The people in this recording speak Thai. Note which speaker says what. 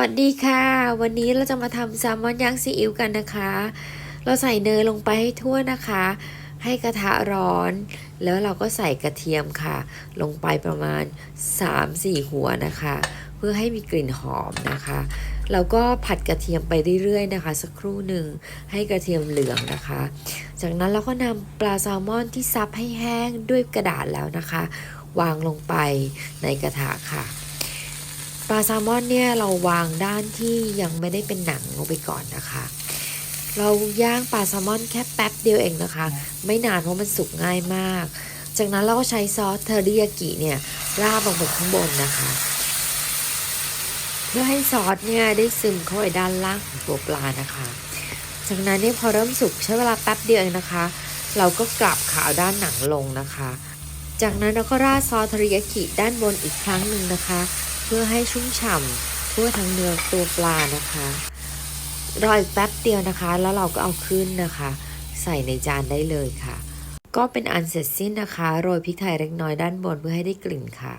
Speaker 1: สวัสดีค่ะ วันนี้เราจะมาทำแซลมอนย่างซีอิ๊วกันนะคะ เราใส่เนยลงไปให้ทั่วนะคะ ให้กระทะร้อน แล้วเราก็ใส่กระเทียมค่ะ ลงไปประมาณ 3-4 หัวนะคะ เพื่อให้มีกลิ่นหอมนะคะแล้วก็ผัดกระเทียมไปเรื่อยๆนะคะ สักครู่หนึ่งให้กระเทียมเหลืองนะคะ จากนั้นเราก็นำปลาแซลมอนที่ซับให้แห้งด้วยกระดาษแล้วนะคะ วางลงไปในกระทะค่ะาแซลมอนเนี่ยเราวางด้านที่ยังไม่ได้เป็นหนังลงไปก่อนนะคะ เราย่างปลาแซลมอนแค่แป๊บเดียวเองนะคะ ไม่นานเพราะมันสุกง่ายมาก จากนั้นเราก็ใช้ซอสเทอริยากิเนี่ยราดลงบนข้างบนนะคะ เพื่อให้ซอสเนี่ยได้ซึมเข้าไปด้านล่างของตัวปลานะคะ จากนั้นเนี่ยพอเริ่มสุกใช้เวลาแป๊บเดียวเองนะคะ เราก็กลับขาวด้านหนังลงนะคะ จากนั้นเราก็ราดซอสเทอริยากิด้านบนอีกครั้งหนึ่งนะคะ พื่อให้ชุ่มฉ่ำทั่วทั้งเนื้อตัวปลานะคะรออีกแป๊บเดียวนะคะ แล้วเราก็เอาขึ้นนะคะ ใส่ในจานได้เลยค่ะ ก็เป็นอันเสร็จสิ้นนะคะ โรยพริกไทยเล็กน้อยด้านบนเพื่อให้ได้กลิ่นค่ะ